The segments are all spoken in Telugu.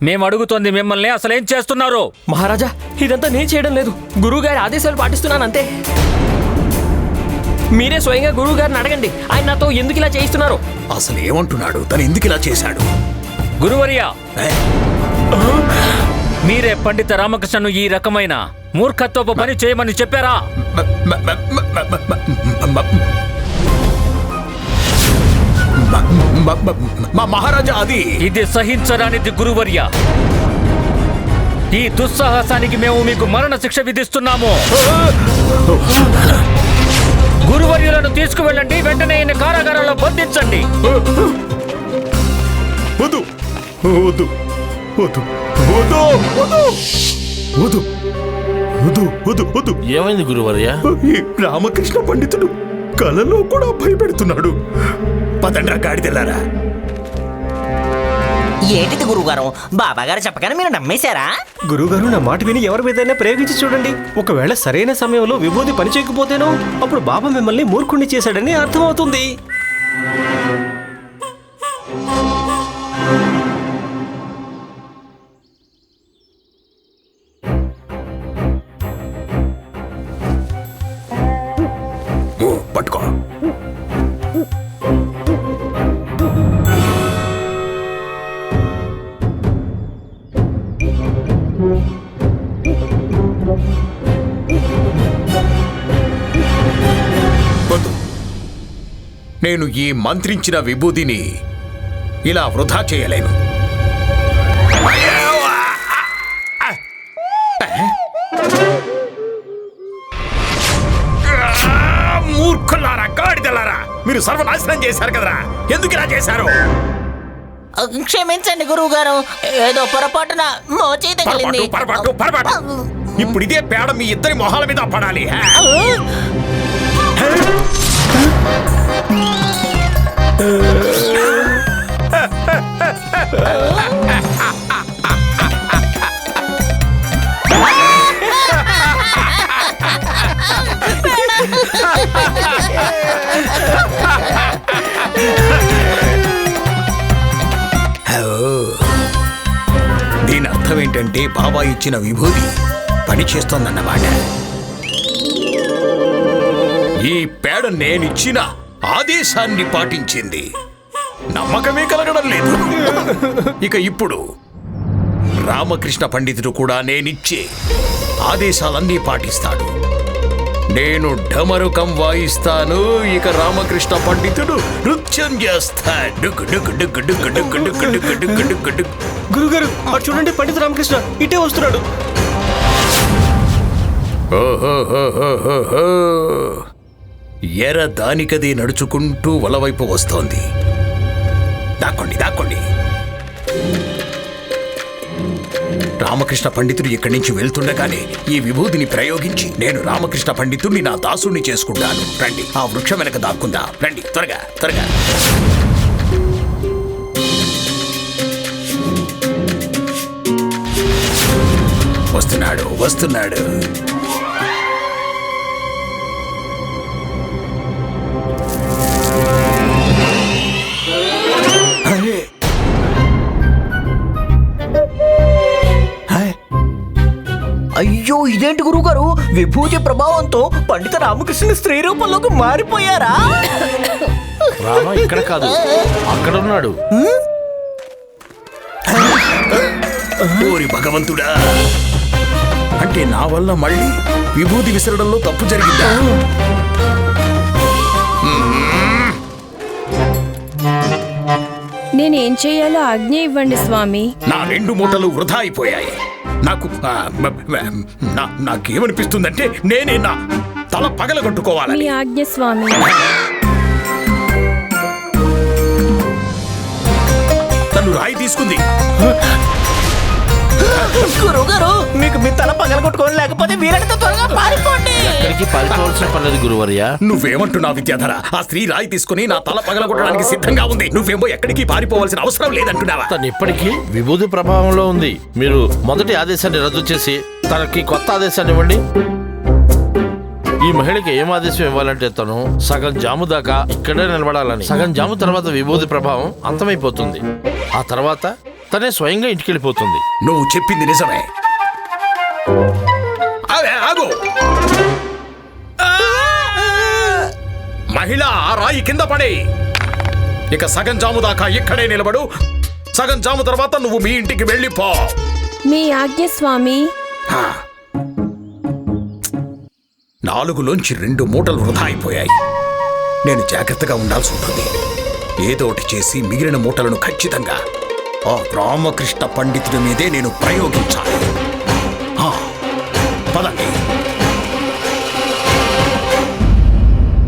మేము అడుగుతోంది మిమ్మల్ని అసలేం చేస్తున్నారు మహారాజా ఇదంతా నేను చేయడం లేదు గురువు గారి ఆదేశాలు పాటిస్తున్నాను అంతే మీరే స్వయంగా గురువు గారిని అడగండి ఆయన నాతో ఎందుకు ఇలా చేయిస్తున్నారు అసలు ఏమంటున్నాడు తను ఎందుకు ఇలా చేశాడు గురువర్య ఏ? మీరే పండిత రామకృష్ణను ఈ రకమైన మూర్ఖత్వపు పని చేయమని చెప్పారా మ- మ- మ- మ- మ- మ- మ- మ- మ- మ- మహారాజా అది. ఇది సహించరానిది గురువర్య. ఈ దుస్సాహసానికి మేము మీకు మరణ శిక్ష విధిస్తున్నాము. గురువర్యులను తీసుకువెళ్ళండి వెంటనే ఈయన కారాగారంలో బంధించండి. వద్దు వద్దు వద్దు వద్దు వద్దు వద్దు వద్దు వద్దు. ఏమైంది గురువర్య? ఈ రామకృష్ణ పండితుడు కలలో కూడా భయపెడుతున్నాడు. పదండ్రా గాడిదెల్లారా ఏంటిది గురువుగారు? బాబా గారు చెప్పగానే మీరు నమ్మేశారా? గురువుగారు నా మాట విని ఎవరి మీదైనా ప్రయోగించి చూడండి. ఒకవేళ సరైన సమయంలో విభూతి పని చేయకపోతేనో అప్పుడు బాబా మిమ్మల్ని మూర్ఖుణ్ణి చేశాడని అర్థమవుతుంది. నేను ఈ మంత్రించిన విభూతిని ఇలా వృధా చేయలేను. మూర్ఖులారా గాడిదలారా మీరు సర్వనాశనం చేశారు కదరా? ఎందుకు ఇలా చేశారు? క్షమించండి గురువు గారు ఏదో పొరపాటున మోచేయి తగిలింది పొరపాటు పొరపాటు ఇప్పుడు ఇదే పేడ మీ ఇద్దరి మొహాల మీద పడాలి. దీని అర్థం ఏంటంటే బాబా ఇచ్చిన విభూతి పనిచేస్తోందన్నమాట ఈ పేడ నేనిచ్చినా ఆదేశాన్ని పాటించింది నమ్మకమే కలగడం లేదు ఇక ఇప్పుడు రామకృష్ణ పండితుడు కూడా నేనిచ్చే ఆదేశాలన్నీ పాటిస్తాడు నేను ఢమరుకం వాయిస్తాను ఇక రామకృష్ణ పండితుడు నృత్యం చేస్తాడు గురుగారు చూడండి పండిత రామకృష్ణ ఇటే వస్తున్నాడు ఓహో ఎర దానికది నడుచుకుంటూ వలవైపు వస్తోంది. దాక్కోండి దాక్కోండి. రామకృష్ణ పండితుడు ఇక్కడి నుంచి వెళ్తుండగానే ఈ విభూతిని ప్రయోగించి నేను రామకృష్ణ పండితుడిని నా దాసుని చేసుకుంటాను. రండి ఆ వృక్షం వెనక దాక్కుందా? రండి త్వరగా త్వరగా. వస్తున్నాడు వస్తున్నాడు. అయ్యో ఇదేంటి గురువు గారు విభూతి ప్రభావంతో పండిత రామకృష్ణ స్త్రీ రూపంలోకి మారిపోయారా? రామ ఇక్కడ కాదు అక్కడ ఉన్నాడు. ఓరి భగవంతుడా. అంటే నా వల్ల మళ్ళీ విభూతి విసరడంలో తప్పు జరిగిందా? నేనేం చేయాలో ఆజ్ఞ ఇవ్వండి స్వామి. నా రెండు మూటలు వృధా అయిపోయాయి. నాకు నాకేమనిపిస్తుందంటే నేనే నా తల మీ పగలగొట్టుకోవాలని ఆజ్ఞ స్వామి. తను రాయి తీసుకుంది. గురువు గారు మీకు మీ తల పగలగొట్టుకోవాలి లేకపోతే వీరంతా త్వరగా పారిపోండి. ఇక్కడికి పారిపోవాల్సిన పర్లేదు గురువర్య? నువ్వేమంటున్నావు విద్యాధర? ఆ స్త్రీ రాయి తీసుకుని నా తల పగలగొట్టడానికి సిద్ధంగా ఉంది. నువ్వేమో ఎక్కడికి పారిపోవాల్సిన అవసరం లేదంటున్నావా? తను ఇప్పటికీ విభూతి ప్రభావంలో ఉంది. మీరు మొదటి ఆదేశాన్ని రద్దు చేసి తనకి కొత్త ఆదేశాన్ని ఇవ్వండి. ఈ మహిళకి ఏం ఆదేశం ఇవ్వాలంటే తను సగం జాము దాకా ఇక్కడే నిలబడాలని. సగం జాము తర్వాత విభూతి ప్రభావం అంతమైపోతుంది. ఆ తర్వాత తనే స్వయంగా ఇంటికి వెళ్ళిపోతుంది నువ్వు చెప్పింది నిజమే. ఆగు. మహిళ ఆ రాయి కింద పడే. ఇక సగం జాము దాకా ఇక్కడే నిలబడు. సగం జాము తర్వాత నువ్వు మీ ఇంటికి వెళ్ళిపో. మీ ఆజ్ఞ స్వామి. హా. నాలుగులోంచి రెండు మూటలు వృధా అయిపోయాయి. నేను జాగ్రత్తగా ఉండాల్సి ఉంటుంది. ఏదో ఒకటి చేసి మిగిలిన మూటలను ఖచ్చితంగా ఆ రామకృష్ణ పండితుడి మీదే నేను ప్రయోగించాలి. హా. పదండి.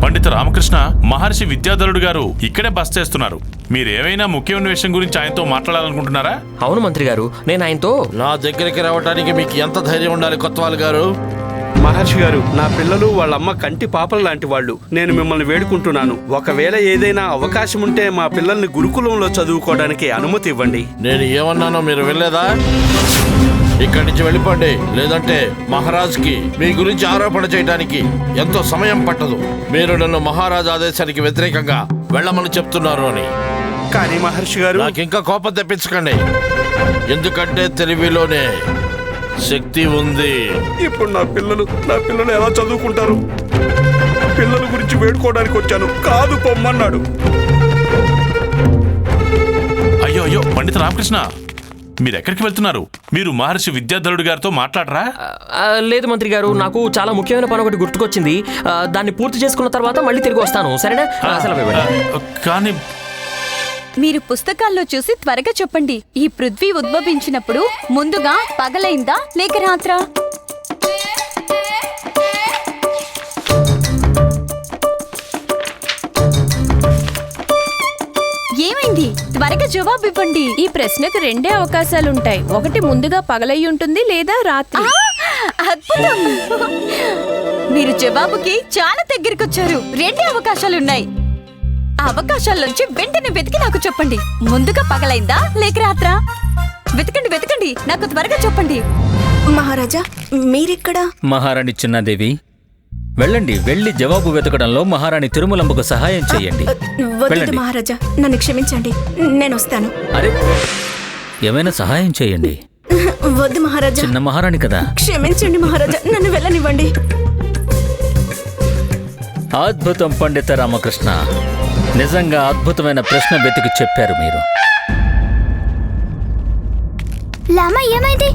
పండిత రామకృష్ణ మహర్షి విద్యాధరుడు గారు ఇక్కడే బస్ చేస్తున్నారు. మీరేమైనా ముఖ్యమైన విషయం గురించి ఆయనతో మాట్లాడాలనుకుంటున్నారా? అవును మంత్రి గారు నేను ఆయనతో నా దగ్గరికి రావడానికి మీకు ఎంత ధైర్యం ఉండాలి కొత్తవాల్ గారు? మహర్షి గారు నా పిల్లలు వాళ్ళమ్మ కంటి పాపల లాంటి వాళ్ళు. నేను మిమ్మల్ని వేడుకుంటున్నాను. ఒకవేళ ఏదైనా అవకాశం ఉంటే మా పిల్లల్ని గురుకులంలో చదువుకోవడానికి అనుమతి ఇవ్వండి. నేను ఏమన్నానో మీరు వెళ్ళలేదా ఇక్కడి నుంచి వెళ్ళిపోండి. లేదంటే మహారాజ్కి మీ గురించి ఆరోపణ చేయడానికి ఎంతో సమయం పట్టదు. మీరు నన్ను మహారాజు ఆదేశానికి వ్యతిరేకంగా వెళ్ళమని చెప్తున్నారు అని. కానీ మహర్షి గారు నాకు ఇంకా కోపం తెప్పించకండి. ఎందుకంటే తెలివిలోనే శక్తి ఉంది. ఇప్పుడు నా పిల్లలు నా పిల్లలు ఎలా చదువుకుంటారు? పిల్లల గురించి వేడుకోవడానికి వచ్చాను. కాదు పొమ్మన్నాడు. అయ్యో అయ్యో పండిత రామకృష్ణ మీరు ఎక్కడికి వెళ్తున్నారు? మీరు మహర్షి విద్యాధరుడు గారితో మాట్లాడరా? ఆ, లేదు మంత్రి గారు నాకు చాలా ముఖ్యమైన పని ఒకటి గుర్తుకొచ్చింది. ఆ, దాన్ని పూర్తి చేసుకున్న తర్వాత మళ్ళీ తిరిగి వస్తాను. సరేనా? ఆ, సెలవు ఇవ్వండి. ఆ, కానీ మీరు పుస్తకాల్లో చూసి త్వరగా చెప్పండి. ఈ పృథ్వీ ఉద్భవించినప్పుడు ముందుగా పగలైందా లేక రాత్రా? ఏమైంది? త్వరగా జవాబు ఇవ్వండి. ఈ ప్రశ్నకు రెండే అవకాశాలుంటాయి. ఒకటి ముందుగా పగలయ్యి ఉంటుంది లేదా రాత్రి? అద్భుతం! మీరు జవాబుకి చాలా దగ్గరికి వచ్చారు రెండే అవకాశాలున్నాయి. ఆ అవకాశాల్లోంచి వెంటనే వెతికి నాకు చెప్పండి. ముందుగా పగలైందా? లేక రాత్రా? వెతకండి వెతకండి. నాకు త్వరగా చెప్పండి. మహారాజా మీరిక్కడ? మహారాణి చిన్నాదేవి వెళ్ళండి. వెళ్ళి జవాబు వెతకడంలో మహారాణి తిరుమలంబకు సహాయం చేయండి. వద్దు మహారాజా. నన్ను క్షమించండి. నేను వస్తాను. అరే ఏమైనా సహాయం చేయండి. వద్దు మహారాజా. చిన్న మహారాణి కదా. క్షమించండి మహారాజా. నన్ను వెళ్ళనివ్వండి. అద్భుతం పండిత రామకృష్ణ. నిజంగా అద్భుతమైన ప్రశ్న వెతికి చెప్పారు మీరు. లామా ఏమైంది?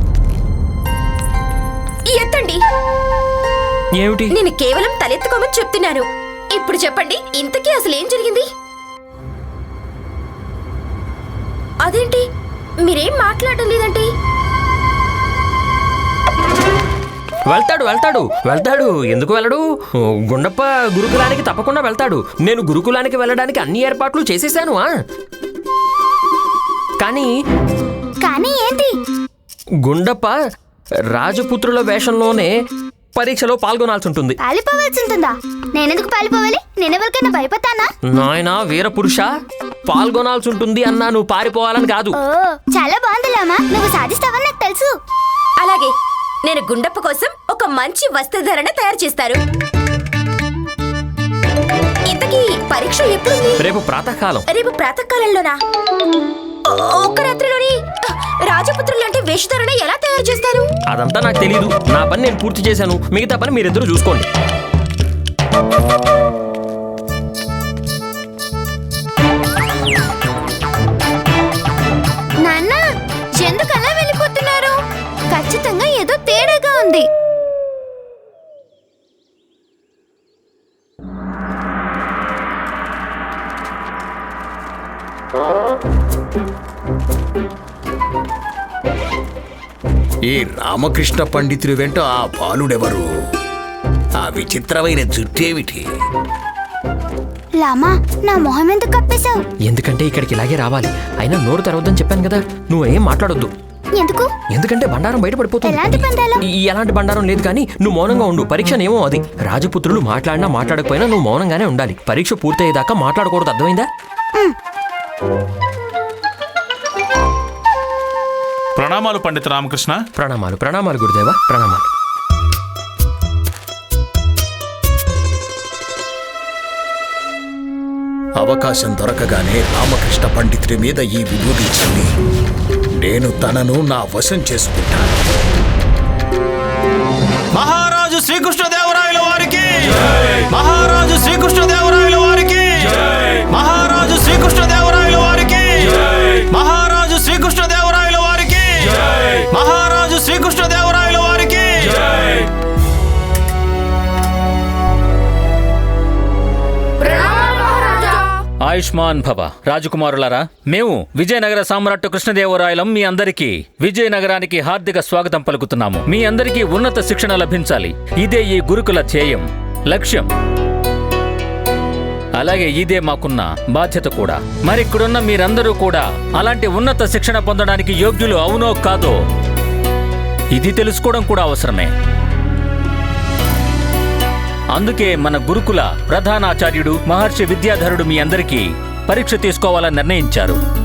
ఎత్తండి. ఏమిటి? నేను కేవలం తలెత్తుకోమని చెప్తున్నాను. ఇప్పుడు చెప్పండి ఇంతకీ అసలు ఏం జరిగింది? అదేంటి? మీరేం మాట్లాడడం లేదంటే? వెళ్తాడు వెళ్తాడు వెళ్తాడు. ఎందుకు వెళ్ళడు? గుండప్ప గురుకులానికి తప్పకుండా వెళ్తాడు. నేను గురుకులానికి వెళ్ళడానికి అన్ని ఏర్పాట్లు చేసేసాను కానీ కానీ ఏంటి? గుండప్ప రాజపుత్రుల వేషంలోనే పరీక్షలో పాల్గొనాల్సి ఉంటుంది పాలిపోవాల్సి ఉంటుందా నేనెందుకు పాలిపోవాలి? నేనెవరికైనా భయపడతానా? నాయనా వీరపురుష పాల్గొనాల్సి ఉంటుంది అన్నా నువ్వు పారిపోవాలని కాదు. చాలా బాగుందిలామా నువ్వు సాధిస్తావని నాకు తెలుసు. అలాగే నేను గుండప్ప కోసం ఒక మంచి వస్త్రధరణ తయారు చేస్తారు. ఇంతకీ పరీక్ష ఎప్పుడుంది? రేపు ప్రాతకాలం. రేపు ప్రాతకాలంలోనా? ఒక్క రాత్రిలోని రాజపుత్రులు అంటే వేషధరణ ఎలా తయారు చేస్తారు? అదంతా నాకు తెలియదు నా పని నేను పూర్తి చేశాను. మిగతా పని మీరిద్దరూ చూసుకోండి. ఈ రామకృష్ణ పండితుడి వెంట ఆ బాలుడెవరు? ఆ విచిత్రమైన జుట్టేమిటి? లామా నా మొహం ఎందుకు కప్పేశావు? ఎందుకంటే ఇక్కడికి ఇలాగే రావాలి. అయినా నోరు తెరవద్దని చెప్పాను కదా నువ్వు ఏం మాట్లాడొద్దు. ఎందుకు? ఎందుకంటే బండారం బయటపడిపోతుంది. ఎలాంటి బండారం? ఈ- ఎలాంటి బండారం లేదు కానీ నువ్వు మౌనంగా ఉండు. పరీక్ష ఏమో అది. రాజపుత్రులు మాట్లాడినా మాట్లాడకపోయినా నువ్వు మౌనంగానే ఉండాలి. పరీక్ష పూర్తయ్యేదాకా మాట్లాడకూడదు. అర్థమైందా? ప్రణామాలు పండిత రామకృష్ణ. ప్రణామాలు ప్రణామాలు గురుదేవా ప్రణామాలు. అవకాశం దొరకగానే రామకృష్ణ పండితుడి మీద ఈ విభూతి నేను తనను నా వశం చేసుకుంటాను. ఆయుష్మాన్ భవ. రాజకుమారులారా మేము విజయనగర సామ్రాట్టు కృష్ణదేవరాయలం మీ అందరికీ విజయనగరానికి హార్దిక స్వాగతం పలుకుతున్నాము. మీ అందరికీ ఉన్నత శిక్షణ లభించాలి. ఇదే ఈ గురుకుల ధ్యేయం లక్ష్యం. అలాగే ఇదే మాకున్న బాధ్యత కూడా. మరిక్కడున్న మీరందరూ కూడా అలాంటి ఉన్నత శిక్షణ పొందడానికి యోగ్యులు అవునో కాదో ఇది తెలుసుకోవడం కూడా అవసరమే. అందుకే మన గురుకుల ప్రధానాచార్యుడు మహర్షి విద్యాధరుడు మీ అందరికీ పరీక్ష తీసుకోవాలని నిర్ణయించారు.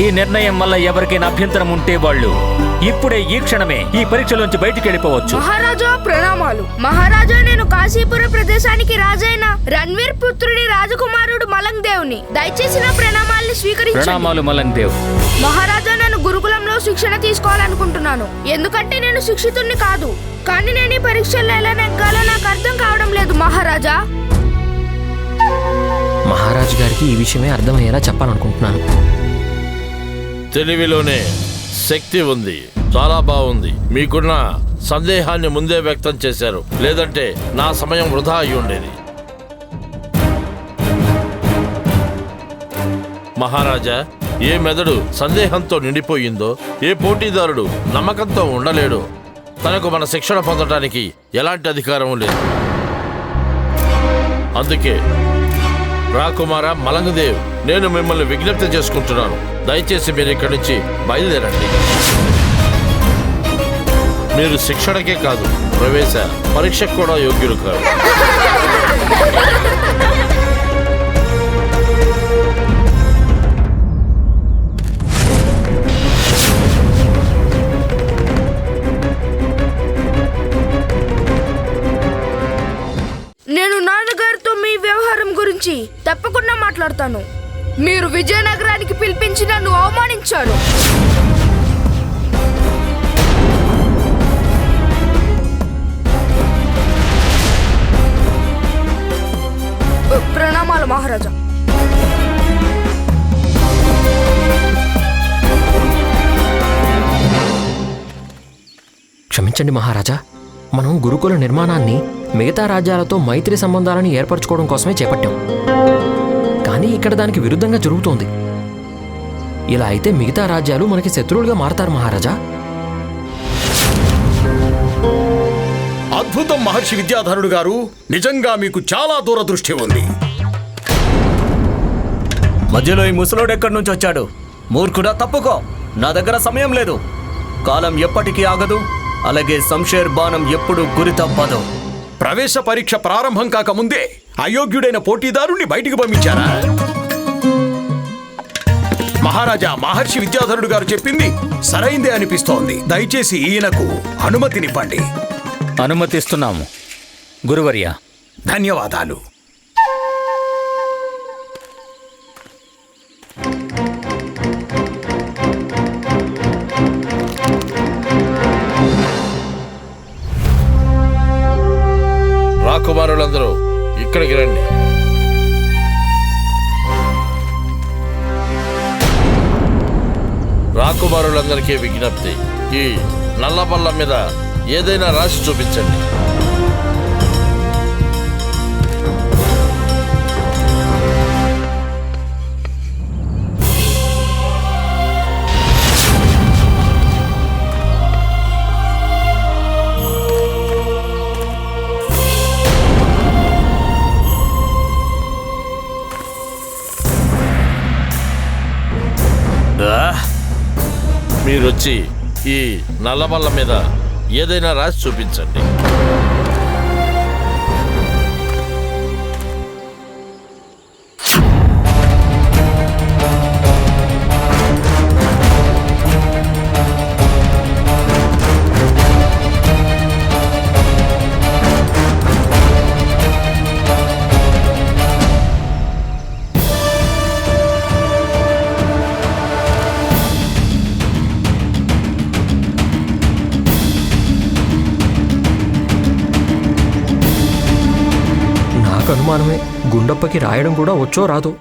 ఈ నిర్ణయం వల్ల ఎవరికైనా అభ్యంతరం ఉంటే వాళ్ళు ఇప్పుడే ఈ క్షణమే ఈ పరీక్షలోంచి బయటికి వెళ్ళిపోవచ్చు. మహారాజా ప్రణామాలు. మహారాజా నేను కాశీపుర ప్రదేశానికి రాజైన రణ్వీర్ పుత్రుడి రాజకుమారుడు మలంగ్ దేవుని దయచేసి నా ప్రణామాల్ని స్వీకరించండి. ప్రణామాలు మలంగ్ దేవ్ మహారాజా నేను గురుకులంలో శిక్షణ తీసుకోవాలనుకుంటున్నాను. ఎందుకంటే నేను శిక్షితుణ్ణి కాదు. కానీ నేను ఈ పరీక్షల్లో ఎలా నెగ్గాలో నాకు అర్థం కావడం లేదు మహారాజా. మహారాజు గారికి ఈ విషయమే అర్థమయ్యేలా చెప్పాలనుకుంటున్నాను. తెలివిలోనే శక్తి ఉంది. చాలా బాగుంది. మీకున్న సందేహాన్ని ముందే వ్యక్తం చేశారు. లేదంటే నా సమయం వృధా అయి ఉండేది. మహారాజా ఏ మెదడు సందేహంతో నిండిపోయిందో ఏ పోటీదారుడు నమ్మకంతో ఉండలేడు తనకు మన శిక్షణ పొందడానికి ఎలాంటి అధికారం లేదు. అందుకే రాకుమార మలంగదేవ్ నేను మిమ్మల్ని విజ్ఞప్తి చేసుకుంటున్నాను. దయచేసి మీరు ఇక్కడి నుంచి బయలుదేరండి. మీరు శిక్షణకే కాదు ప్రవేశ పరీక్షకు కూడా యోగ్యులు కాదు. వ్యవహారం గురించి తప్పకుండా మాట్లాడతాను. మీరు విజయనగరానికి పిలిపించి నన్ను అవమానించారు. ప్రణామాలు మహారాజా. క్షమించండి మహారాజా. మనం గురుకుల నిర్మాణాన్ని మిగతా రాజ్యాలతో మైత్రి సంబంధాలను ఏర్పరచుకోవడం కోసమే చేపట్టాం. కానీ ఇక్కడ దానికి విరుద్ధంగా జరుగుతోంది. ఇలా అయితే మిగతా రాజ్యాలు మనకి శత్రువులుగా మారతారు మహారాజా. అద్భుతం మహర్షి విద్యాధరుడు గారు నిజంగా మీకు చాలా దూరదృష్టి ఉంది. మధ్యలో ఈ ముసలోడు ఎక్కడి నుంచి వచ్చాడు? మూర్ఖుడా తప్పుకో. నా దగ్గర సమయం లేదు. కాలం ఎప్పటికీ ఆగదు. అలాగే శంషేర్ బాణం ఎప్పుడు గురి తప్పదు. ప్రవేశ పరీక్ష ప్రారంభం కాకముందే అయోగ్యుడైన పోటీదారుణ్ణి బయటికి పంపించారా? మహారాజా మహర్షి విద్యాధరుడు గారు చెప్పింది సరైందే అనిపిస్తోంది. దయచేసి ఈయనకు అనుమతినివ్వండి. అనుమతిస్తున్నాము. గురువర్య. ధన్యవాదాలు. రాకుమారులందరూ ఇక్కడికి రండి. రాకుమారులందరికీ విజ్ఞప్తి. ఈ నల్లబల్ల మీద ఏదైనా రాసి చూపించండి. మీరొచ్చి ఈ నల్లబల్ల మీద ఏదైనా రాసి చూపించండి. అనుమానమే. గుండప్పకి రాయడం కూడా వచ్చో రాదో.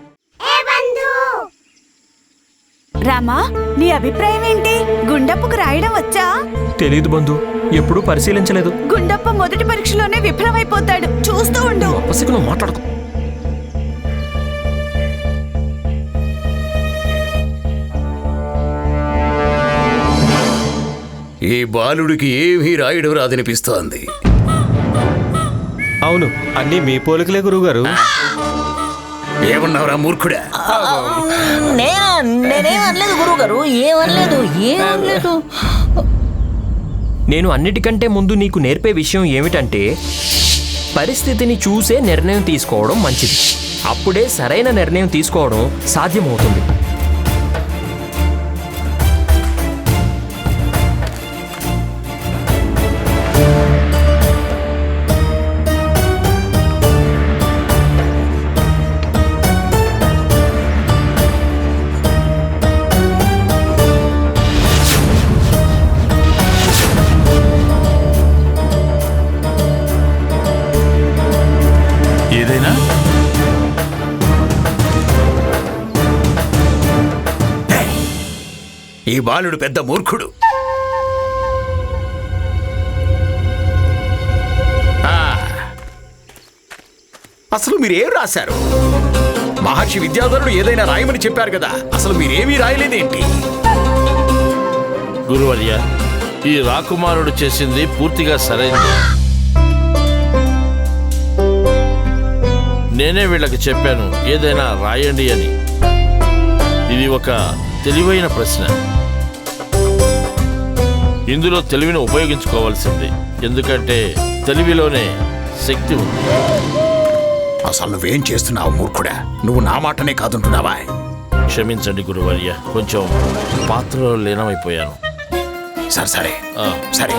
రామా నీ అభిప్రాయం ఏంటి? గుండప్పకు రాయడం వచ్చా? తెలీదు బంధు ఎప్పుడూ పరిశీలించలేదు. గుండప్ప మొదటి పరీక్షలోనే విఫలమైపోతాడు. చూస్తూ ఉండు. అప్పసికు నువ్వు మాట్లాడుకో. ఈ బాలుడికి ఏమీ రాయడం రాదనిపిస్తోంది. అవును. అన్నీ మీ పోలికలే గురువుగారు. ఏమన్నావురా మూర్ఖుడా? నేనేం గురువు గారు అన్నిటికంటే ముందు నీకు నేర్పే విషయం ఏమిటంటే పరిస్థితిని చూసే నిర్ణయం తీసుకోవడం మంచిది. అప్పుడే సరైన నిర్ణయం తీసుకోవడం సాధ్యమవుతుంది. ఈ బాలుడు పెద్ద మూర్ఖుడు. అసలు మీరేం రాశారు? మహర్షి విద్యాధరుడు ఏదైనా రాయమని చెప్పారు కదా అసలు మీరేమీ రాయలేదేంటి? గురువర్య ఈ రాకుమారుడు చేసింది పూర్తిగా సరైంది నేనే వీళ్ళకి చెప్పాను ఏదైనా రాయండి అని. ఇది ఒక తెలివైన ప్రశ్న. ఇందులో తెలివిని ఉపయోగించుకోవాల్సింది. ఎందుకంటే తెలివిలోనే శక్తి ఉంది. అసలు నువ్వేం చేస్తున్నావు మూర్ఖుడా? నువ్వు నా మాటనే కాదుంటున్నావా? క్షమించండి గురువర్య కొంచెం పాత్రలో లీనమైపోయాను. సరే సరే. ఆ. సరే.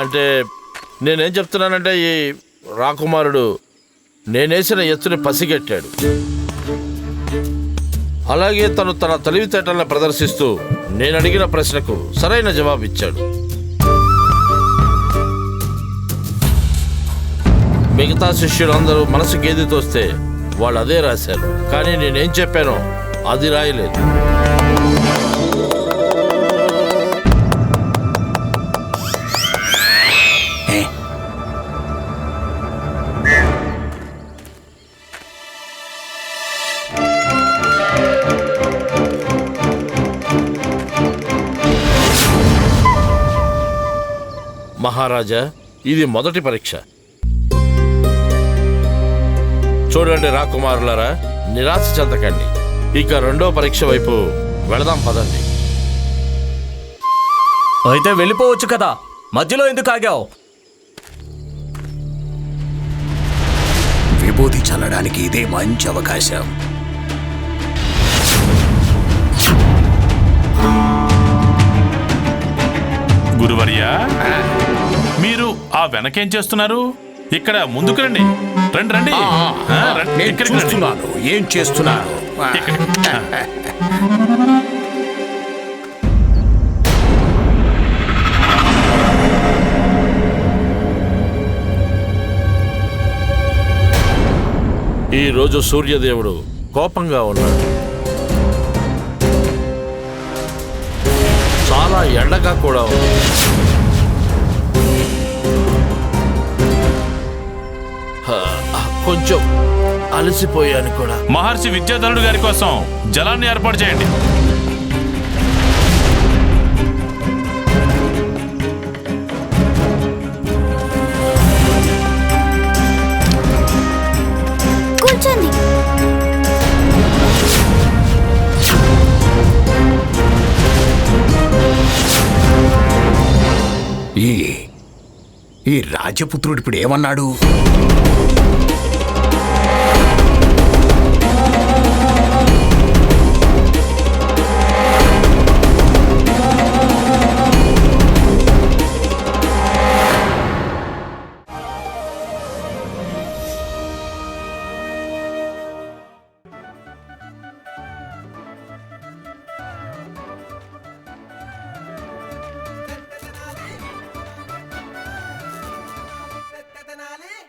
అంటే నేనేం చెప్తున్నానంటే ఈ రాకుమారుడు నేనేసిన ఎత్తుని పసిగట్టాడు. అలాగే తను తన తెలివితేటలను ప్రదర్శిస్తూ నేను అడిగిన ప్రశ్నకు సరైన జవాబు ఇచ్చాడు. మిగతా శిష్యులందరూ మనసు గేదితోస్తే తోస్తే వాళ్ళు అదే రాశారు. కానీ నేనేం చెప్పానో అది రాయలేదు. మహారాజా ఇది మొదటి పరీక్ష. చూడండి రాకుమారులారా నిరాశ చెందకండి ఇక రెండో పరీక్ష వైపు వెళదాం పదండి. అయితే వెళ్ళిపోవచ్చు కదా? మధ్యలో ఎందుకు ఆగావు? విభూతి చల్లడానికి ఇదే మంచి అవకాశం. గురువర్యా ఆ వెనకేం చేస్తున్నారు? ఇక్కడ ముందుకు రండి. రండి రండి. ఆ, రండి. నేను ఇక్కడికి రండి. చూస్తున్నాను. ఏం చేస్తున్నాను. ఈ రోజు సూర్యదేవుడు కోపంగా ఉన్నాడు. చాలా ఎండగా కూడా ఉంది. కొంచెం అలసిపోయాను కూడా. మహర్షి విద్యాధరుడు గారి కోసం జలాన్ని ఏర్పాటు చేయండి. ఈ రాజపుత్రుడు ఇప్పుడు ఏమన్నాడు?